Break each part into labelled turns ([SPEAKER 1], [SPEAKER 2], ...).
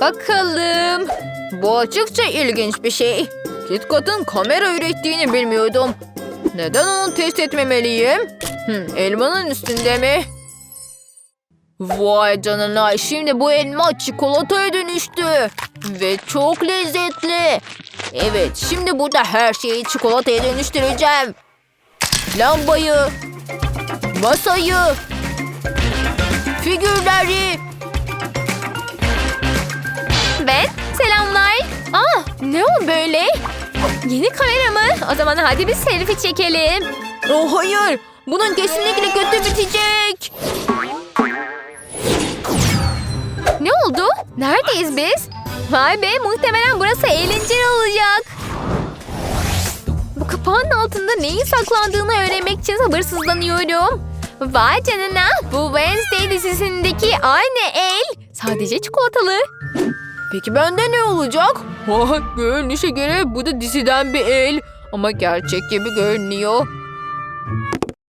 [SPEAKER 1] Bakalım. Bu açıkça ilginç bir şey. KitKat'ın kamera ürettiğini bilmiyordum. Neden onu test etmemeliyim? Hmm, elmanın üstünde mi? Vay canına şimdi bu elma çikolataya dönüştü. Ve çok lezzetli. Evet şimdi burada her şeyi çikolataya dönüştüreceğim. Lambayı, masayı, figürleri.
[SPEAKER 2] Ben selamlar. Ah ne o böyle? Yeni kamera mı? O zaman hadi bir selfie çekelim.
[SPEAKER 1] Oh hayır, bunun kesinlikle kötü bitecek.
[SPEAKER 2] Ne oldu? Neredeyiz biz? Vay be muhtemelen burası eğlenceli olacak. Bu kapağın altında neyin saklandığını öğrenmek için sabırsızlanıyorum. Vay canına bu Wednesday dizisindeki aynı el. Sadece çikolatalı.
[SPEAKER 1] Peki bende ne olacak? Oh, görünüşe göre bu da diziden bir el. Ama gerçek gibi görünüyor.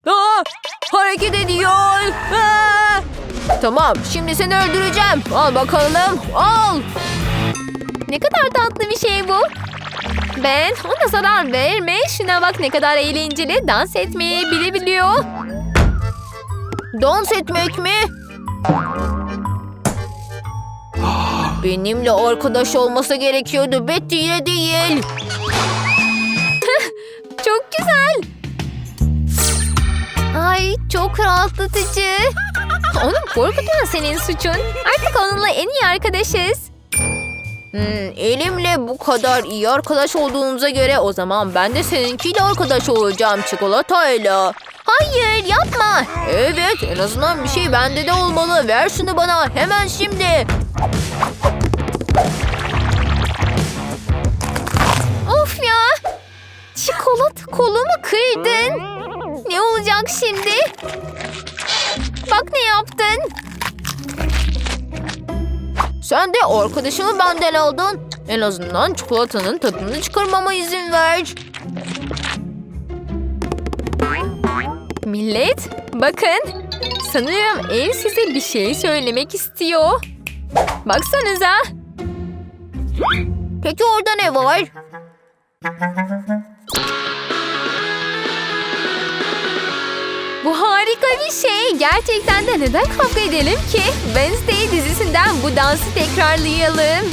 [SPEAKER 1] Aa, hareket ediyor. Aa! Tamam, şimdi seni öldüreceğim. Al bakalım, al.
[SPEAKER 2] Ne kadar tatlı bir şey bu. Ben ona zarar verme. Şuna bak ne kadar eğlenceli. Dans etmeyi bilebiliyor.
[SPEAKER 1] Dans etmek mi? Benimle arkadaş olması gerekiyordu. Betty ile değil.
[SPEAKER 2] Çok güzel. Ay çok rahatlatıcı. Onu korkutan senin suçun. Artık onunla en iyi arkadaşız.
[SPEAKER 1] Hmm, elimle bu kadar iyi arkadaş olduğumuza göre o zaman ben de seninkiyle arkadaş olacağım çikolatayla.
[SPEAKER 2] Hayır yapma.
[SPEAKER 1] Evet en azından bir şey bende de olmalı. Ver şunu bana hemen şimdi.
[SPEAKER 2] Kolumu kırdın. Ne olacak şimdi? Bak ne yaptın.
[SPEAKER 1] Sen de arkadaşımı benden aldın. En azından çikolatanın tadını çıkarmama izin ver.
[SPEAKER 2] Millet bakın. Sanırım ev size bir şey söylemek istiyor. Baksanıza.
[SPEAKER 1] Peki orada ne var?
[SPEAKER 2] Bu harika bir şey. Gerçekten de neden kavga edelim ki? Wednesday dizisinden bu dansı tekrarlayalım.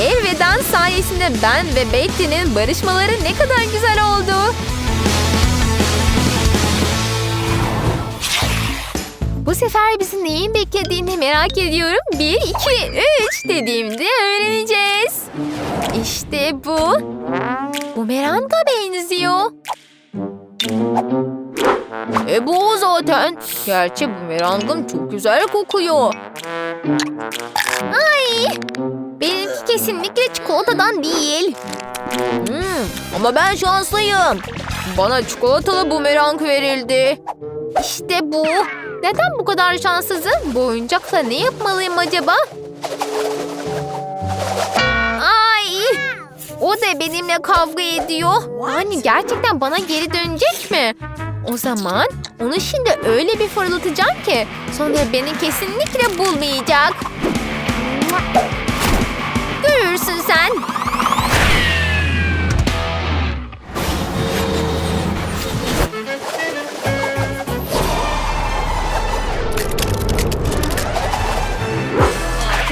[SPEAKER 2] Ev ve dans sayesinde ben ve Betty'nin barışmaları ne kadar güzel oldu. Bu sefer bizi neyin beklediğini merak ediyorum. Bir, iki, üç dediğimde öğreneceğiz. İşte bu. Bumeranga benziyor.
[SPEAKER 1] E bu o zaten. Gerçi bumerangım çok güzel kokuyor.
[SPEAKER 2] Ay! Benimki kesinlikle çikolatadan değil.
[SPEAKER 1] Hmm, ama ben şanslıyım. Bana çikolatalı bumerang verildi.
[SPEAKER 2] İşte bu. Neden bu kadar şanssızım? Bu oyuncakla ne yapmalıyım acaba? Ay! O da benimle kavga ediyor. Yani gerçekten bana geri dönecek mi? O zaman onu şimdi öyle bir fırlatacağım ki sonra beni kesinlikle bulmayacak. Görürsün sen.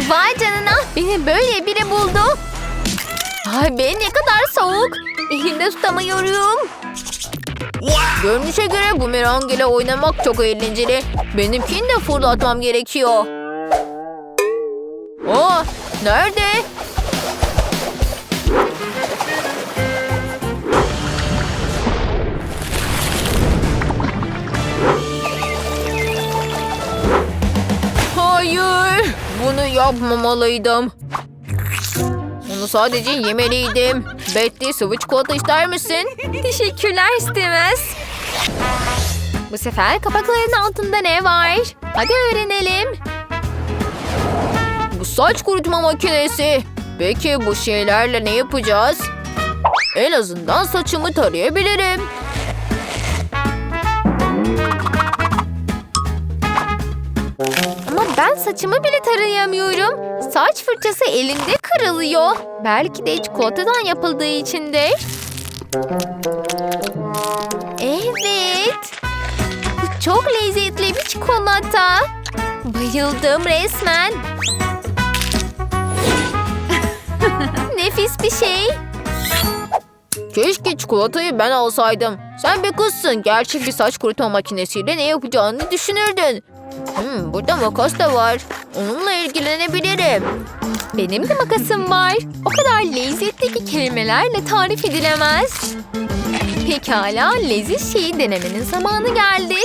[SPEAKER 2] Vay canına beni böyle biri buldu. Ay be ne kadar soğuk. Elimde tutamıyorum.
[SPEAKER 1] Görünüşe göre bumerang ile oynamak çok eğlenceli. Benimkini de fırlatmam gerekiyor. Aa, nerede? Hayır, bunu yapmamalıydım. Onu sadece yemeliydim. Betty sıvı çikolata ister misin?
[SPEAKER 2] Teşekkürler istemez. Bu sefer kapakların altında ne var? Hadi öğrenelim.
[SPEAKER 1] Bu saç kurutma makinesi. Peki bu şeylerle ne yapacağız? En azından saçımı tarayabilirim.
[SPEAKER 2] Ama ben saçımı bile tarayamıyorum. Saç fırçası elinde kırılıyor. Belki de çikolatadan yapıldığı içindir. Evet. Bu çok lezzetli bir çikolata. Bayıldım resmen. Nefis bir şey.
[SPEAKER 1] Keşke çikolatayı ben alsaydım. Sen bir kızsın. Gerçek bir saç kurutma makinesiyle ne yapacağını düşünürdün. Hmm, burada makas da var. Onunla ilgilenebilirim.
[SPEAKER 2] Benim de makasım var. O kadar lezzetli ki kelimelerle tarif edilemez. Pekala leziz şeyi denemenin zamanı geldi.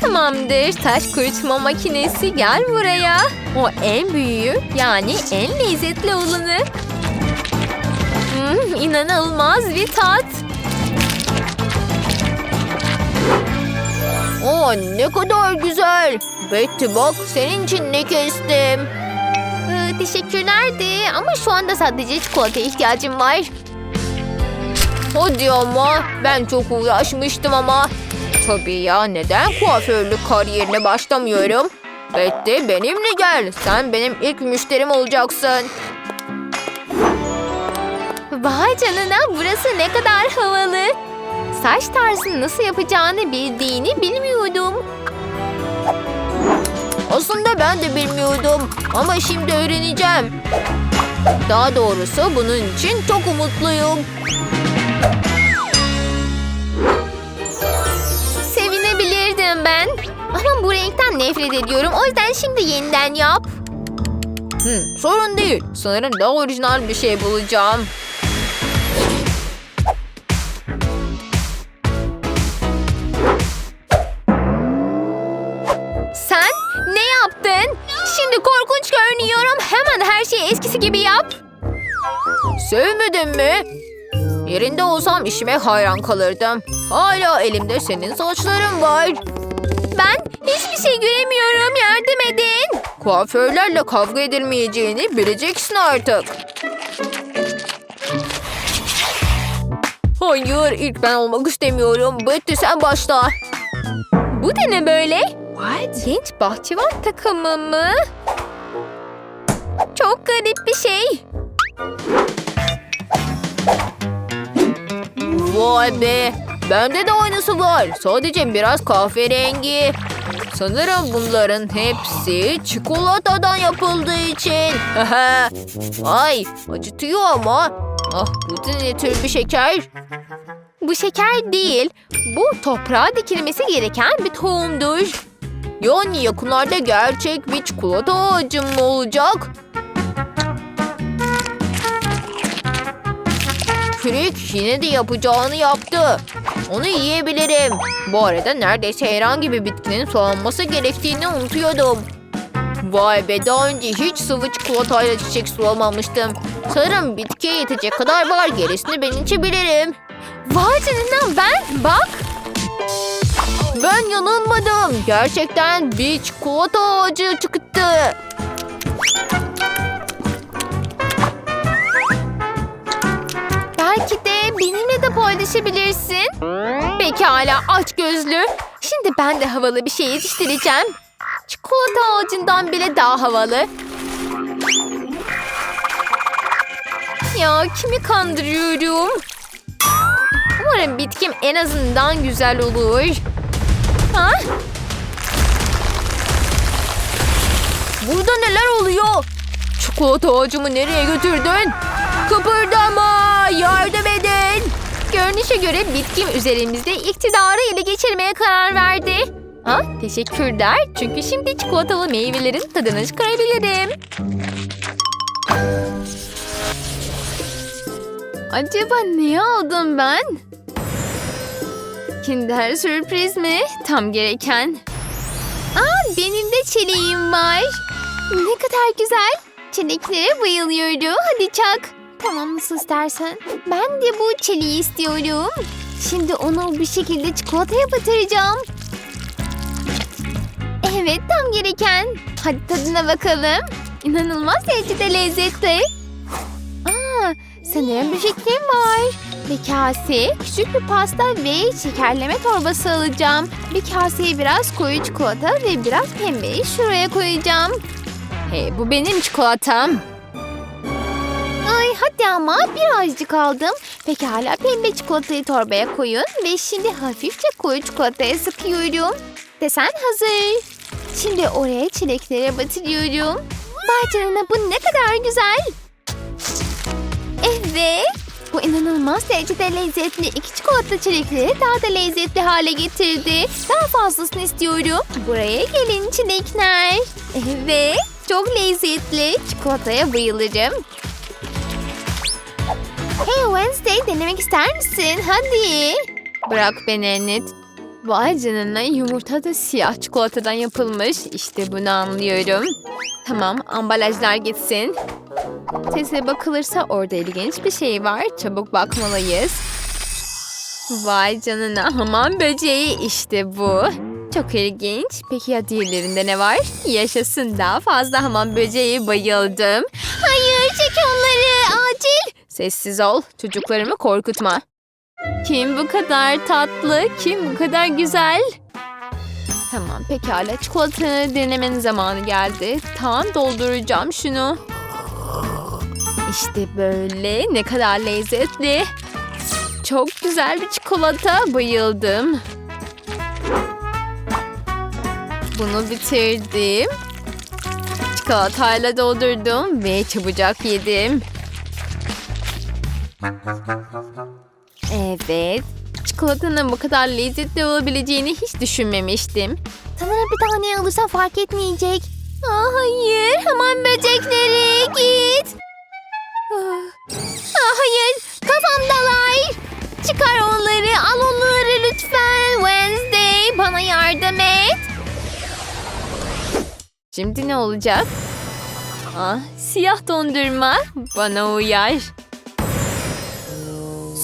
[SPEAKER 2] Tamamdır taş kurutma makinesi gel buraya. O en büyüğü yani en lezzetli olanı. Hmm, inanılmaz bir tat.
[SPEAKER 1] Aa, ne kadar güzel. Betty bak senin için ne kestim.
[SPEAKER 2] Ee, teşekkürlerdi ama şu anda sadece çikolataya ihtiyacım var.
[SPEAKER 1] Hadi ama ben çok uğraşmıştım ama. Tabii ya neden kuaförlük kariyerine başlamıyorum? Betty benimle gel. Sen benim ilk müşterim olacaksın.
[SPEAKER 2] Vay canına burası ne kadar havalı. Saç tarzını nasıl yapacağını bildiğini bilmiyordum.
[SPEAKER 1] Aslında ben de bilmiyordum ama şimdi öğreneceğim. Daha doğrusu bunun için çok umutluyum.
[SPEAKER 2] Sevinebilirdim ben. Ama bu renkten nefret ediyorum. O yüzden şimdi yeniden yap.
[SPEAKER 1] Hmm, sorun değil. Sanırım daha orijinal bir şey bulacağım.
[SPEAKER 2] Hemen her şeyi eskisi gibi yap.
[SPEAKER 1] Sevmedin mi? Yerinde olsam işime hayran kalırdım. Hala elimde senin saçların var.
[SPEAKER 2] Ben hiçbir şey göremiyorum. Yardım edin.
[SPEAKER 1] Kuaförlerle kavga edilmeyeceğini bileceksin artık. Hayır, ilk ben olmak istemiyorum. Betty sen başla.
[SPEAKER 2] Bu da ne böyle? What? Genç bahçıvan takımı mı? Çok garip bir şey.
[SPEAKER 1] Vay be, bende de aynısı var. Sadece biraz kahverengi. Sanırım bunların hepsi çikolatadan yapıldığı için. Ay, acıtıyor ama. Ah, bu ne tür bir şeker?
[SPEAKER 2] Bu şeker değil. Bu toprağa dikilmesi gereken bir tohumdur.
[SPEAKER 1] Yani yakınlarda gerçek bir çikolata ağacım mı olacak? Kürek yine de yapacağını yaptı. Onu yiyebilirim. Bu arada neredeyse herhangi bir bitkinin soğanması gerektiğini unutuyordum. Vay be daha önce hiç sıvı çikolatayla çiçek sulamamıştım. Sanırım bitkiye yetecek kadar var gerisini ben içebilirim.
[SPEAKER 2] Vay canına ben bak.
[SPEAKER 1] Ben yanılmadım. Gerçekten bir çikolata ağacı çıktı.
[SPEAKER 2] Benimle de paylaşabilirsin. Pekala aç gözlü. Şimdi ben de havalı bir şey yetiştireceğim. Çikolata ağacından bile daha havalı. Ya kimi kandırıyorum? Umarım bitkim en azından güzel olur. Ha?
[SPEAKER 1] Burada neler oluyor? Çikolata ağacımı nereye götürdün? Kıpırdama! Yardım!
[SPEAKER 2] Görünüşe göre bitkim üzerimizde iktidarı ele geçirmeye karar verdi. Ha, teşekkürler. Çünkü şimdi çikolatalı meyvelerin tadını çıkarabilirim. Acaba ne aldım ben? Kinder sürpriz mi? Tam gereken. Aa, benim de çeleğim var. Ne kadar güzel. Çeleklere bayılıyorum. Hadi çak. Tamam nasıl istersen. Ben de bu çeliği istiyorum. Şimdi onu bir şekilde çikolataya batıracağım. Evet tam gereken. Hadi tadına bakalım. İnanılmaz derecede lezzetli. Aa, sanırım bir fikrim var. Bir kase, küçük bir pasta ve şekerleme torbası alacağım. Bir kaseye biraz koyu çikolata ve biraz pembeyi şuraya koyacağım. Hey bu benim çikolatam. Hadi ama birazcık aldım. Pekala pembe çikolatayı torbaya koyun ve şimdi hafifçe koyu çikolataya sıkıyorum. Desen hazır. Şimdi oraya çileklere batırıyorum. Vay bu ne kadar güzel. Evet. Bu inanılmaz derecede lezzetli iki çikolata çilekleri daha da lezzetli hale getirdi. Daha fazlasını istiyorum. Buraya gelin çilekler. Evet. Çok lezzetli. Çikolataya bayılırım. Hey Wednesday denemek ister misin? Hadi. Bırak beni Enid. Vay canına yumurta da siyah çikolatadan yapılmış. İşte bunu anlıyorum. Tamam ambalajlar gitsin. Sese bakılırsa orada ilginç bir şey var. Çabuk bakmalıyız. Vay canına hamam böceği işte bu. Çok ilginç. Peki ya diğerlerinde ne var? Yaşasın daha fazla hamam böceği bayıldım. Hayır çek onları acil. Sessiz ol çocuklarımı korkutma. Kim bu kadar tatlı? Kim bu kadar güzel? Tamam pekala çikolatanı denemenin zamanı geldi. Tamam dolduracağım şunu. İşte böyle ne kadar lezzetli. Çok güzel bir çikolata bayıldım. Bunu bitirdim. Çikolatayla doldurdum ve çabucak yedim. Evet. Çikolatanın bu kadar lezzetli olabileceğini hiç düşünmemiştim. Sanırım bir tane alırsam fark etmeyecek. Aa, hayır. Hemen böcekleri git. Ah, ah, hayır. Kafamdalar. Çıkar onları. Al onları lütfen. Wednesday bana yardım et. Şimdi ne olacak? Ah, siyah dondurma. Bana uyar.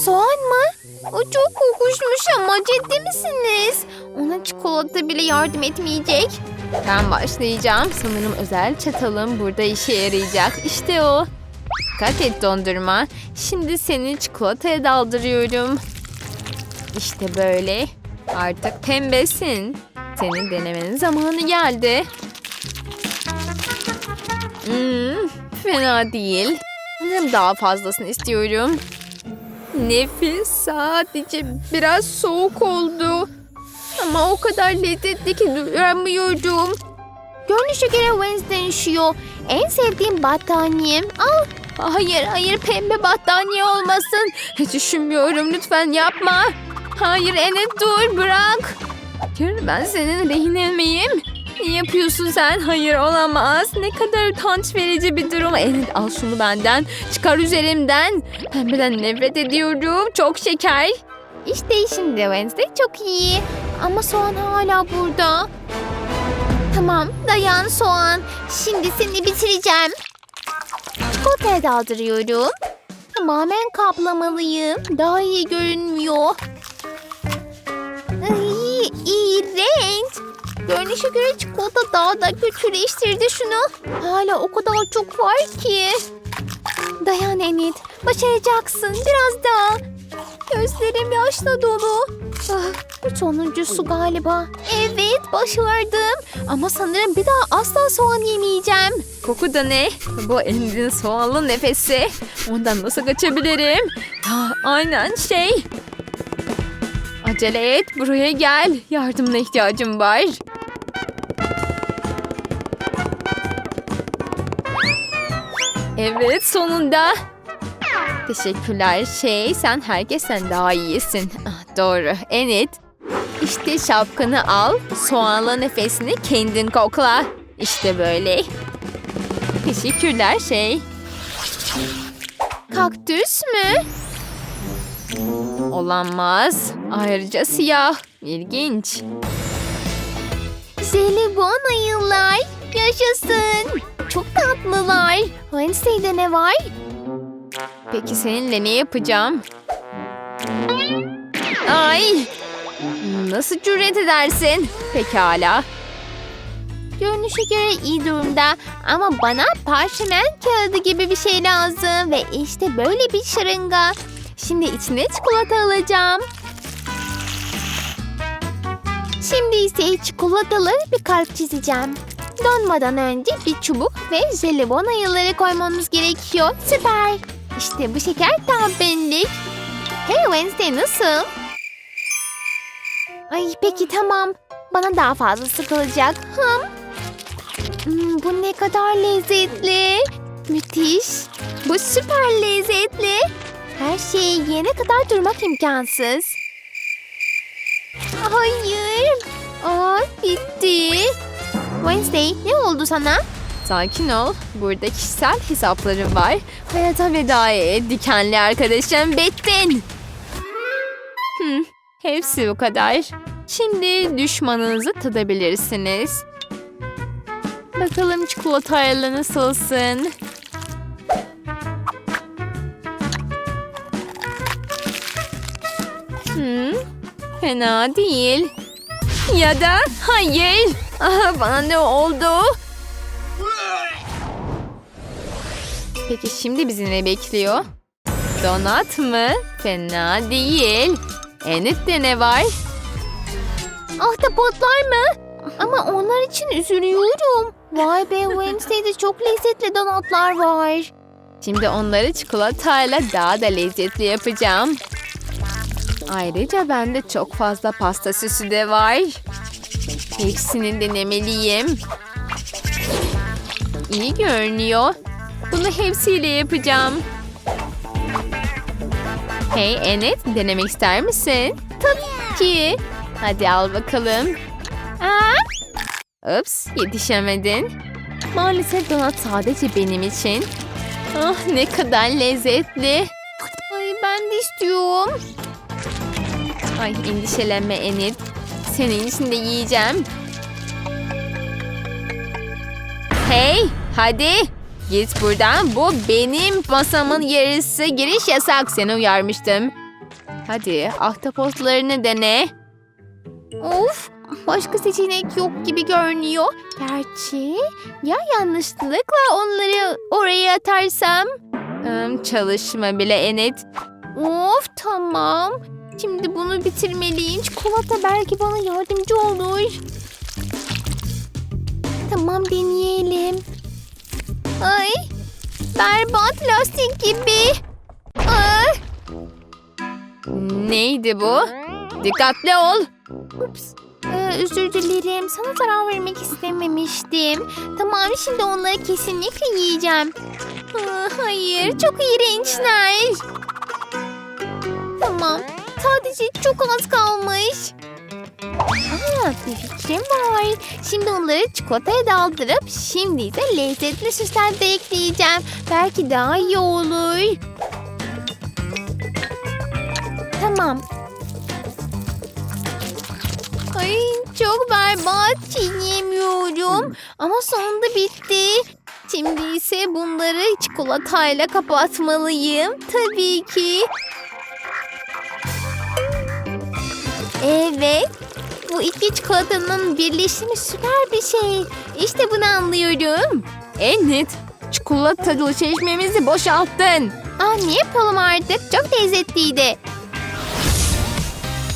[SPEAKER 2] Soğan mı? O çok kokuşmuş ama ciddi misiniz? Ona çikolata bile yardım etmeyecek. Ben başlayacağım. Sanırım özel çatalım burada işe yarayacak. İşte o. Dikkat et dondurma. Şimdi seni çikolataya daldırıyorum. İşte böyle. Artık pembesin. Senin denemenin zamanı geldi. Hmm, fena değil. Daha fazlasını istiyorum. Nefis sadece biraz soğuk oldu. Ama o kadar lezzetli ki duramıyorum. Görünüşe göre Wednesday üşüyor. En sevdiğim battaniyem. Al. Hayır hayır pembe battaniye olmasın. Hiç üşümüyorum lütfen yapma. Hayır Enet dur bırak. Hayır ben senin rehinen miyim? Ne yapıyorsun sen? Hayır olamaz. Ne kadar utanç verici bir durum. Enet al şunu benden. Çıkar üzerimden. Pembeden nefret ediyorum. Çok şeker. İşte şimdi Wednesday çok iyi. Ama soğan hala burada. Tamam dayan soğan. Şimdi seni bitireceğim. Çikolataya daldırıyorum. Tamamen kaplamalıyım. Daha iyi görünmüyor. Ay, iğrenç. Görünüşe göre çikolata daha da kötüleştirdi şunu. Hala o kadar çok var ki. Dayan Enid. Başaracaksın. Biraz daha. Gözlerim yaşla dolu. Ah, bu sonuncusu galiba. Evet başardım. Ama sanırım bir daha asla soğan yemeyeceğim. Koku da ne? Bu Enid'in soğanlı nefesi. Ondan nasıl kaçabilirim? Ah, aynen şey. Acele et buraya gel. Yardımına ihtiyacım var. Evet sonunda. Teşekkürler şey sen herkesten daha iyisin. Ah, doğru Enid. İşte şapkanı al. Soğanla nefesini kendin kokla. İşte böyle. Teşekkürler şey. Kaktüs mü? Olamaz. Ayrıca siyah. İlginç. Jelibon ayılar. Yaşasın. Çok tatlılar. Wednesday'de ne var? Peki seninle ne yapacağım? Ay! Nasıl cüret edersin? Pekala. Görünüşe göre iyi durumda ama bana parşömen kağıdı gibi bir şey lazım ve işte böyle bir şırınga. Şimdi içine çikolata alacağım. Şimdi ise çikolatalı bir kalp çizeceğim. Donmadan önce bir çubuk ve jelibon ayıları koymamız gerekiyor. Süper. İşte bu şeker tam benlik. Hey Wednesday nasıl? Ay peki tamam. Bana daha fazla sıkılacak. Hım. Hmm, bu ne kadar lezzetli. Müthiş. Bu süper lezzetli. Her şeyi yene kadar durmak imkansız. Hayır. Aa, bitti. Wednesday ne oldu sana?
[SPEAKER 1] Sakin ol. Burada kişisel hesaplarım var. Hayata veda et dikenli arkadaşım Batman. Hmm, hepsi bu kadar. Şimdi düşmanınızı tadabilirsiniz. Bakalım çikolatayla nasılsın? Hmm, fena değil. Ya da hayır. Aha, bana ne oldu? Peki şimdi bizi ne bekliyor? Donat mı? Fena değil. Enit'te ne var?
[SPEAKER 2] Ahtapotlar mı? Ama onlar için üzülüyorum. Vay be Wednesday'de çok lezzetli donatlar var.
[SPEAKER 1] Şimdi onları çikolatayla daha da lezzetli yapacağım. Ayrıca bende çok fazla pasta süsü de var. Hepsini denemeliyim. İyi görünüyor. Bunu hepsiyle yapacağım. Hey Enet, denemek ister misin? Tabii ki. Hadi al bakalım. Aa! Ups, yetişemedin. Maalesef donat sadece benim için. Ah ne kadar lezzetli.
[SPEAKER 2] Ay ben de istiyorum.
[SPEAKER 1] Ay endişelenme Enid. Senin için de yiyeceğim. Hey hadi git buradan. Bu benim masamın yarısı. Giriş yasak seni uyarmıştım. Hadi ahtapotlarını dene.
[SPEAKER 2] Of başka seçenek yok gibi görünüyor. Gerçi ya yanlışlıkla onları oraya atarsam?
[SPEAKER 1] Hmm, çalışma bile Enid.
[SPEAKER 2] Of tamam. Şimdi bunu bitirmeliyim. Çikolata belki bana yardımcı olur. Tamam deneyelim. Ay berbat lastik gibi. Ay,
[SPEAKER 1] Neydi bu? Dikkatli ol.
[SPEAKER 2] ups. Ee, özür dilerim. Sana zarar vermek istememiştim. Tamam şimdi onları kesinlikle yiyeceğim. Aa, hayır çok iğrençler. Tamam. Sadece çok az kalmış. Aa, bir fikrim var. Şimdi onları çikolataya daldırıp şimdi de lezzetli süsler de ekleyeceğim. Belki daha iyi olur. Tamam. Ay çok berbat çiğneyemiyorum. Ama sonunda bitti. Şimdi ise bunları çikolatayla kapatmalıyım. Tabii ki. Evet. Bu iki çikolatanın birleşimi süper bir şey. İşte bunu anlıyorum.
[SPEAKER 1] Enid çikolatalı çeşmemizi boşalttın.
[SPEAKER 2] Aa, ne yapalım artık? Çok lezzetliydi.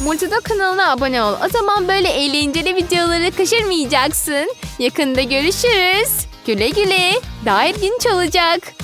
[SPEAKER 1] Multida kanalına abone ol. O zaman böyle eğlenceli videoları kaçırmayacaksın. Yakında görüşürüz. Güle güle. Daha ilginç olacak.